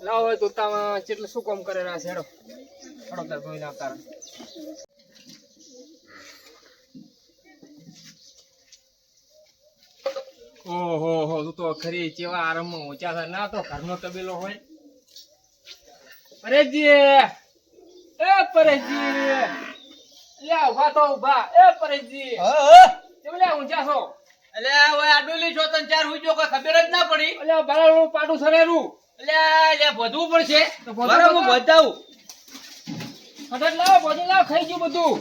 લાવો હોય તો તામાં કેટલું શું કામ કરે રહ્યા છે હેડો હેડો તાર ઓહો હો તું તો ખરી ચેવા આરામમાં ઊંચા થાય. ના તો ઘરનો તબેલો હોય. પરેશજી એ પરેશજી! લે ઊભા તો ઊભા એ પરેશજી! કેમ લે ઊંચા છો? એટલે હવે આ ડોલી છો તને ચાર હુઈ કોઈ ખબર જ ના પડી. અલે બાળાનું પાટું સરેરું. એટલે પણ છે બરાબર બતાવું. ભોજન લાવો ખાઈ ગયું બધું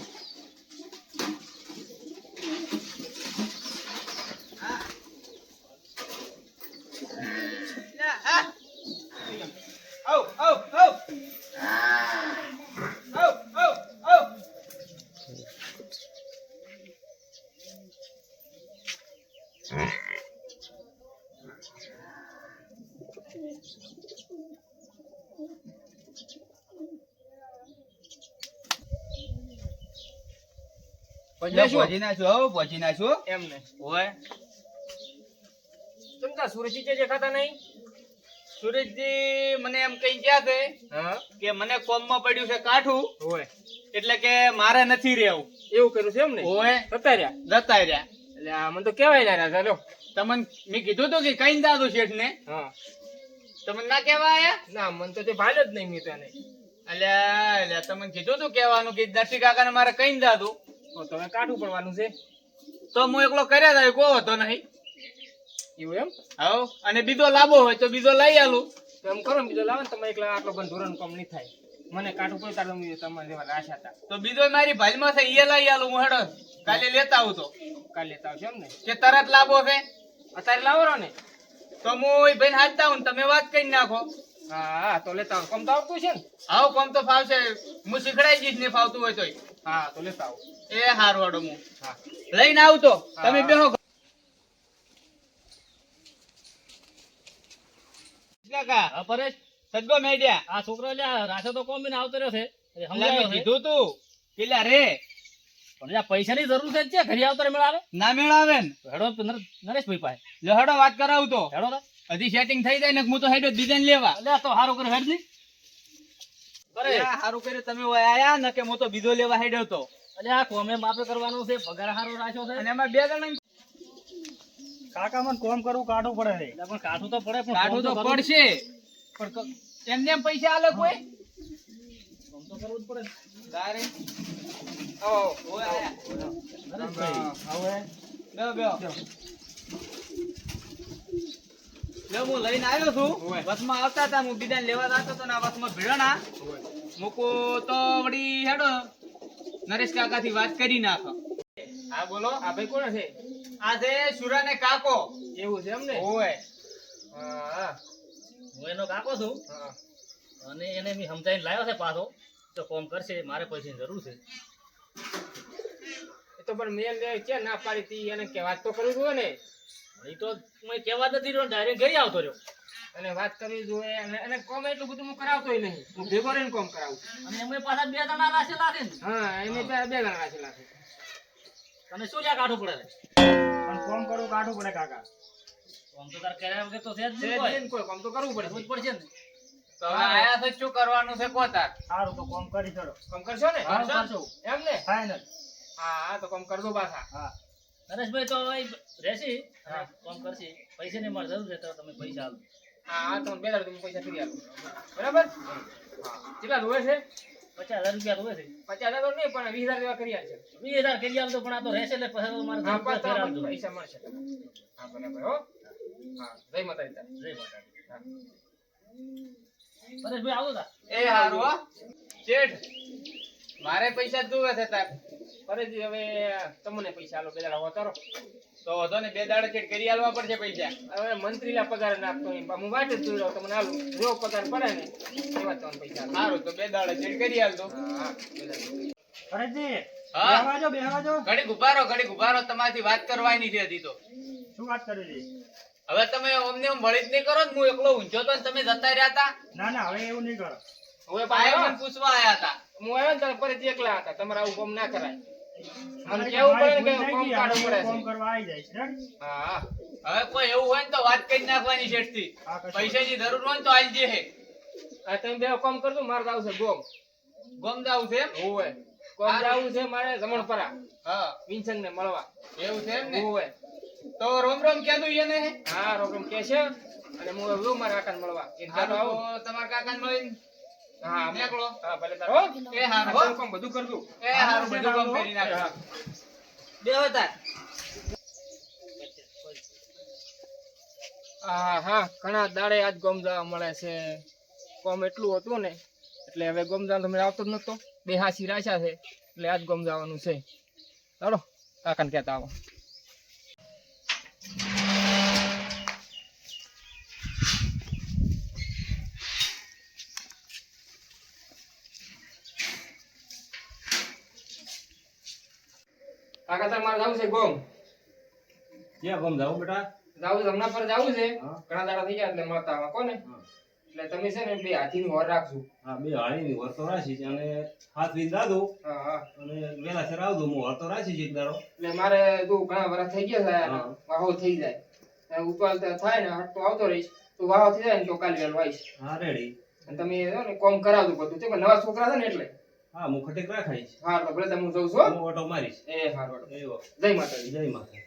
એટલે આ. આવ, આવ, આવ. આવ, આવ, આવ. ભજલે શું? હો, પહોંચી નાખ્યું. એમ ઓય. તમ તાર સુરજી દેખાતા નહીં? સુરેશજી મને એમ કઈ ગયા છે કે મને કોમમાં પડ્યું છે કાઠું હોય. એટલે કે મારે નથી રહેવું. એવું કર્યું છે એમ ને? ઓય જતા રહ્યા? જતા રહ્યા. એટલે આ મને તો કેવાય ના ચાલો તમને મેં કીધું તું કે કઈ દાદુ શેઠ ને હા. તમને ના કેવા આયા ના મને તો તે ભાલ જ નહીં મિત્ર ને. અલ્યા અલ્યા તમને કીધું તું કેવાનું કે દર્શી કાકા ને મારે કઈ દાદુ તો તમે કાઠું પડવાનું છે. તો હું એકલો કર્યા થાય કોઈ હતો નહીં. એવું એમ? હા અને બીજો લાંબો હોય તો બીજો લઈ આલું. તો એમ કરો બીજો લાવો ને તમે એકલા આટલો પણ ધોરણ કમ નહીં થાય. મને કાઠું પડે તારે તમે તમારે જેવા રાશા હતા. તો બીજો મારી ભાઈમાં છે એ લઈ આલું હું હેડો. કાલે લેતા આવું તો કાલે લેતા આવશે એમ ને? કે તરત લાંબો છે? અત્યારે લાવો ને. તો હું ભાઈ હાથતા હું ને તમે વાત કરી નાખો. હા તો લેતા આવો. કમ તો આવતું છે ને? આવો કોમ તો ફાવશે. હું શીખડાઈ જઈશ ને ફાવતું હોય તોય. હા તો લેતા આવો. એ હારું હાડો હું. હા. લઈને આવું તો. તમે બેહો કાકા. પરેશ. સદગો મેડિયા આ છોકરો લ્યા રાશે તો કોમ આવતો રહ્યો છે. કીધું તું. પેલા રે. પણ પૈસાની જરૂર છે છે. ઘરે આવતો મેળાવે ના મેળાવે ને. હેડો નર- નરેશભાઈ પાસે. હેડો વાત કરાવું તો. હેડો હજી સેટિંગ થઈ જાય ને હું તો હેડો ડિઝાઇન લેવા. અલ્યા તો હારું કરે હેડની હારું કર્યું તમે આયા ને કે હું તો બીજો લેવા હેડ્યો તો. અલ્યા આ કોમે માપે કરવાનું છે પગાર હારો રાખ્યો છે. અને એમાં બે જણા કાકા મને કોમ કરવું કાઢવું પડે છે. પણ કાઢવું તો પડે પણ કાઢવું તો પડશે. પણ એમને એમ પૈસા આલે કોઈ? કોમ તો કરવું જ પડે. તારે ઓ ઓય આયા. હવે? બે લે હું લઈને આવ્યો છું. બસમાં આવતા હતા હું બીજાને લેવા જતો હતો ને બસમાં ભીડો ના તો વળી હેડો. નરેશ કાકા થી વાત કરી નાખો. હા બોલો. આ ભાઈ કોણ છે? આ છે સુરા ને કાકો. એવું છે એમ ને? ઓય હા એનો કાકો છું. અને એને મેં સમજાવીને લાવ્યો છે પાછો. તો કોમ કરશે મારે પૈસાની જરૂર છે. એ તો પણ મેં લે છે ના પાડી તી એને કે વાત તો કરવી જોઈએ ને. એ તો મેં કહેવા નથી રહ્યો ડાયરેક્ટ ઘરે આવતો રહ્યો. અને વાત કરવી જોઈએ. અને અને કોમ એટલું બધું હું કરાવતોય નહીં. હું ભેગો રહીને કોમ કરાવું અને એમાં પાછા બે જણા રાખેલા છે હા એને બે બે જણા રાખેલા છે તને શું લ્યા કાઢવું પડે? પણ કોમ કરવું કાઢવું પડે કાકા. કોમ તો તાર કર્યા વગર તો છે જ નહીં કોઈ. કોમ તો કરવું કરવું જ પડશે ને. તો હવે આયા છે શું કરવાનું છે કોતાર સારું તો કોમ કરી ચડો. કોમ કરશો ને? હા, એમ ને? ફાઈનલ હા હા તો કોમ કર દો પાછા. હા. નરેશભાઈ તો હવે રહેશી. કોમ કરશી. પૈસા ની મારે જરૂર છે તો તમે પૈસા આપો હા તો બે દાડે તમે પૈસા કરી આપો. બરાબર? કેટલા રોવે છે? પચાસ હજાર રૂપિયા તો છે. પચાસ હજાર નહીં પણ વીસ હજાર કરી આપશે વીસ હજાર કરી આલતો પણ આ તો રહેશે એટલે પછી મારે હા ફેર આપજો. પૈસા મળશે. હા બરાબર હો. હા જય માતાજી જય માતાજી. હા. પરેશભાઈ આવો તા. એ હારું શેઠ. મારે પૈસા જોવે છે તાર. ફરીથી હવે તમને પૈસા આલો બે દાડા હોતારો તો વધો ને બે દાડે ચેટ કરી આલવા પડશે પૈસા. હવે મંત્રીલા પગાર ના આપતો એમ હું વાટ જ જોઈ રહ્યો તમને આલું જો પગાર પડે ને એવા તમને પૈસા સારું તો બે દાડે ચેટ કરી આલતો હા બેહવા જો બેહવા જો. ઘડીક ઉભારો ઘડીક ઉભારો તમારાથી વાત કરવાની છે હજી તો. શું વાત કરી છે હવે તમે અમને એમ વળી જ નહીં કરો ને હું એકલો ઊંચો તો તમે જતા રહ્યા હતા? ના ના હવે એવું નહીં કરો. હવે પાયો પાછો પૂછવા આયા હતા. હું આવ્યો ને ત્યારે ફરીથી એકલા હતા. તમારે આવું કોમ ના કરાય. મને કેવું પડે ને કે કામ કાઢવું પડે છે? કરવા આવી જાય છે હા હા. હવે કોઈ એવું હોય ને તો વાત કરી નાખવાની શેઠથી હા, કશો પૈસાની જરૂર હોય ને તો આલજે હે. આ તમે બે કામ કરજો મારે જાવું છે ગોમ. ગોમ જાવું છે હોવે ગોમ જાવું છે મારે જમણપરા હા. વિંછંગ ને મળવા. એવું છે એમ ને? તો રોમ રોમ એને હે? રોકમ કે છે. અને હું એવું મારા કાકાને મળવા. એ આવું. તમારા કાકાને મળીને. હા નીકળો. હા ભલે તારો. એ હારું. આ કામ બધું કરજો. એ હારું બધું કામ કરી નાખો બે હતા હા હા ઘણા દાડે આજ ગોમ જવા મળે છે. કોમ એટલું હતું ને એટલે હવે ગોમ જવાનું તમે આવતો જ નતો બે હાસી રાશા છે એટલે આજ ગોમ જવાનું છે. ચાલો કાકાને કહેતા આવો. કાકા તાર મારે જવું છે ગોમ. ક્યાં ગોમ જાવું બેટા? જાવું છે હમણાં પર જાવું છે. ઘણા દાડા થઈ ગયા એટલે મળતા આવા. કોને? એટલે તમે છે ને બે હાથીની વર રાખજો. હા બે હાળીની વર્તો રાખી છે અને હાથ વીજ દાદો હા હા. અને વેલા સર આવજો હું તો રાખી એક દાડો. એટલે મારે તું ઘણા વર્ષ થઈ ગયા છે. વાહો થઈ જાય. ઉપાલ તો થાય ને હટ તો આવતો રહીશ. તો વાહો થઈ જાય ને તો કાલે વેલ વાઈશ. હા રેડી. અને તમે ને કોમ કરાવજો બધું. તે નવા છોકરા છે ને એટલે. હા હું ખટેક રાખાઈશ હા તો ભલે હું જઉં છું હું. ઓટો મારીશ. એ હા ઓટો એવો જય માતાજી. જય માતા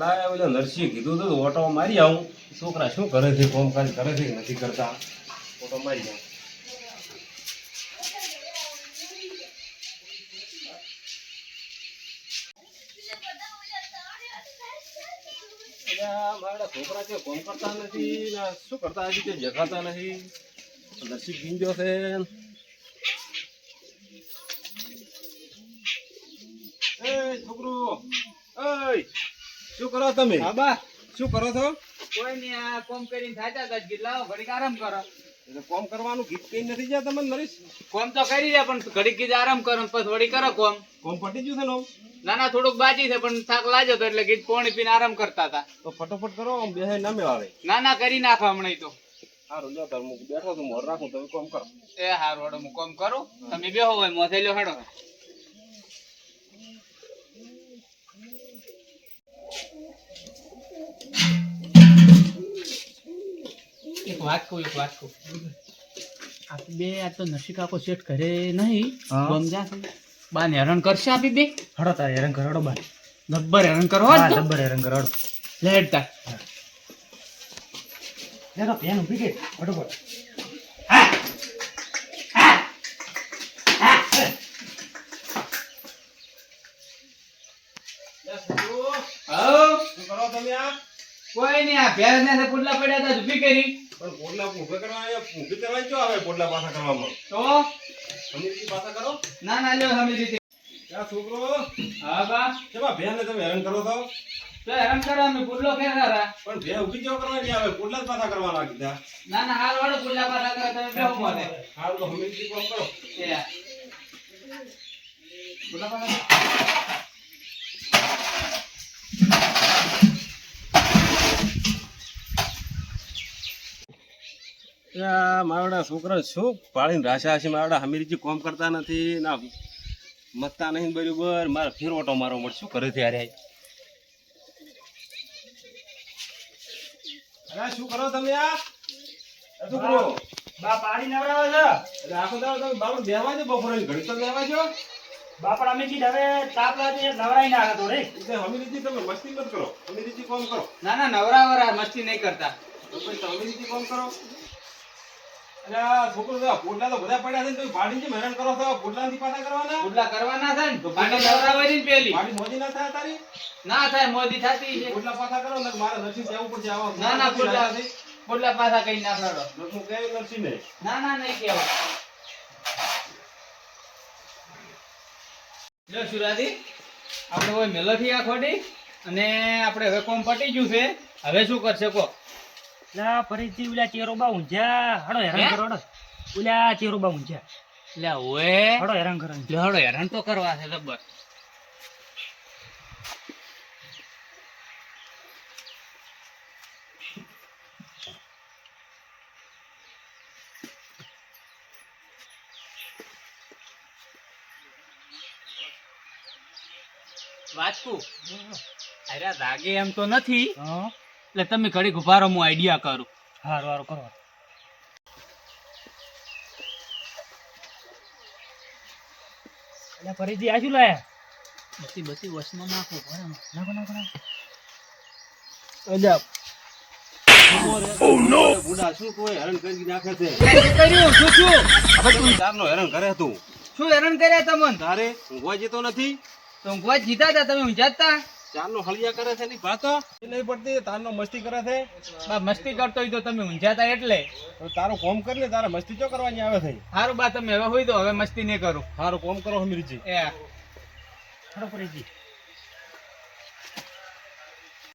લાય ઓલો નરસિંહ કીધું તું ઓટો મારી આવું. છોકરા શું કરે છે કોમ કાજ કરે છે કે નથી કરતા? ઓટો મારી આવું. મારા છોકરા કે કોમ કરતા નથી? ને શું કરતા હજી તે જગાતા નથી? નરસિંહ ગીંજો છે. એ છોકરો ઓય શું કરો તમે? બાબા. શું કરો છો? કોઈ નહીં આ કોમ કરીને થાચા હતા ગીર લાવો ઘડીક આરામ કરો. એટલે કોમ કરવાનું ગીત કઈ નથી જ્યાં તમે નરીશ કોમ તો કરી રહ્યા પણ ઘડી કીધે આરામ કરો પછી વળી કરો કોમ. કોમ પટી ગયું છે નો ના ના થોડુંક બાકી છે પણ થાક લાગ્યો તો એટલે ગીત પોણી પીને આરામ કરતા હતા. તો ફટોફટ કરો આમ બેહે નામે આવે. ના ના કરી નાખો હમણાં તો. સારું જો તમે બેઠો તો મોર રાખું તમે કોમ કરો. એ હારું હડો હું કોમ કરું. તમે બેહો હોય મોથે લ્યો હેડો. એક વાત કહું એક વાત કહું. આપી બે આ તો નશી કાકો સેટ કરે નહીં સમજા બાને હેરાન કરશે આપી બે. હડો તારે હેરાન કરાડો બા જબ્બર હેરાન કરો જ તો. ડબ્બર હેરાન કરાડો લેડતા લેતો પેન ઊભી કે ફટોફટ. હઉ, શું કરો તમે આ? કોઈ નહીં આ ભેર ને પુડલા પડ્યા હતા ઊભી કરી. પણ પોટલા ઊભે કરવા આવ્યા, ઊભી કરવા જો આવે પોટલા પાછા કરવામાં. તો? સમીરજી પાછા કરો. ના ના લ્યો સમીરજી ક્યાં છોકરો? હા બા. કેમાં બેનને તમે હેરાન કરો છો? તો હેરાન કરો અમે પુડલો ફેર કરા પણ બે ઊભી જો કરવા નહીં આવે પોટલા પાછા કરવાના કીધા ના ના હાલ વાળો પોટલા પાછા કરે તમે બેહો મોથે હાલ તો સમીરજી કોમ કરો. એ. આ. પાછા આ મારા છોકરા શું પાળીને રાશા હશે મારા હમીરજી કોમ કરતા નથી ના મતતા નહીં બરાબર મારે ફેરવટો મારો મળે શું કરે છે અરે શું કરો તમે આ? આ છોકરો બા પાડી નવરાવે છે? એટલે આખો દાડો તમે બાબા બેહવા જો બપોરે ઘડી તો બેહવા જો બાપડા અમે કીધું હવે તાપ લાગે નવરાઈ નાખે થોડે એટલે હમીરજી તમે મસ્તી મત કરો. હમીરજી કોમ કરો. ના ના નવરાવરા મસ્તી નહીં કરતા. તો પછી તમે હમીરજી કોમ કરો. અરે છોકરો પોટલા તો બધા પડ્યા છે તમે ભાડીને જેમ હેરાન કરો છો? આ પોટલાથી પાછા કરવાના? પુડલા કરવાના થાય ને બાકી નવરા વરી પેલી. મારી મોજી ના થાય તારી? ના થાય મોદી થતી છે. પોટલા પાછા કરો ને મારે નથી જવું પડશે આવા ના ના પુડલા પુડલા પાછા કઈ નાખડો હું કેવી નથી ને. ના ના નહીં કેવા લ્યો સુરાજી આપણે હવે મેલોથી આ ખોટી અને આપણે હવે કોમ પટી ગયું છે. હવે શું કરશે કો લા પરિચી ઉલા ચેરો બા ઊંઝા. હડો હેરાન કરો હડો. ઉલા ચેરો બા ઊંઝા. લે ઓએ. હડો હેરાન કરો. હડો હેરાન તો કરવા છે જબર. વાચકુ અરે રાગે એમ તો નથી. હા. એટલે તમે ઘડીક ઊભા રહો હું આઈડિયા કરું. હારું હારું કરો. એટલે ફરીથી આ શું લાયા? બધી બધી વસમાં નાખો. નાખો નાખો નાખો. બુડા શું કોઈ હેરાન કરી નાખે છે? શું કર્યું? શું શું? હવે તું ચારનો હેરાન કરે તું. શું હેરાન કર્યા તમને? તારે ઊંઘવા જતો નથી? તો ઊંઘવા જીતા હતા તમે ઊંઝા જ તા? ચારનો હળિયા કરે છે ની ભાતો એ નહીં પડતી તારનો મસ્તી કરે છે. બા મસ્તી કરતો હોય તો તમે ઊંઝાતા એટલે? તારો કોમ કર ને તારે મસ્તી ચો કરવાની આવે છે? સારું બા તમે હવે હોય તો હવે મસ્તી નહીં કરું. સારું કોમ કરો હમીરજી એ ફરીથી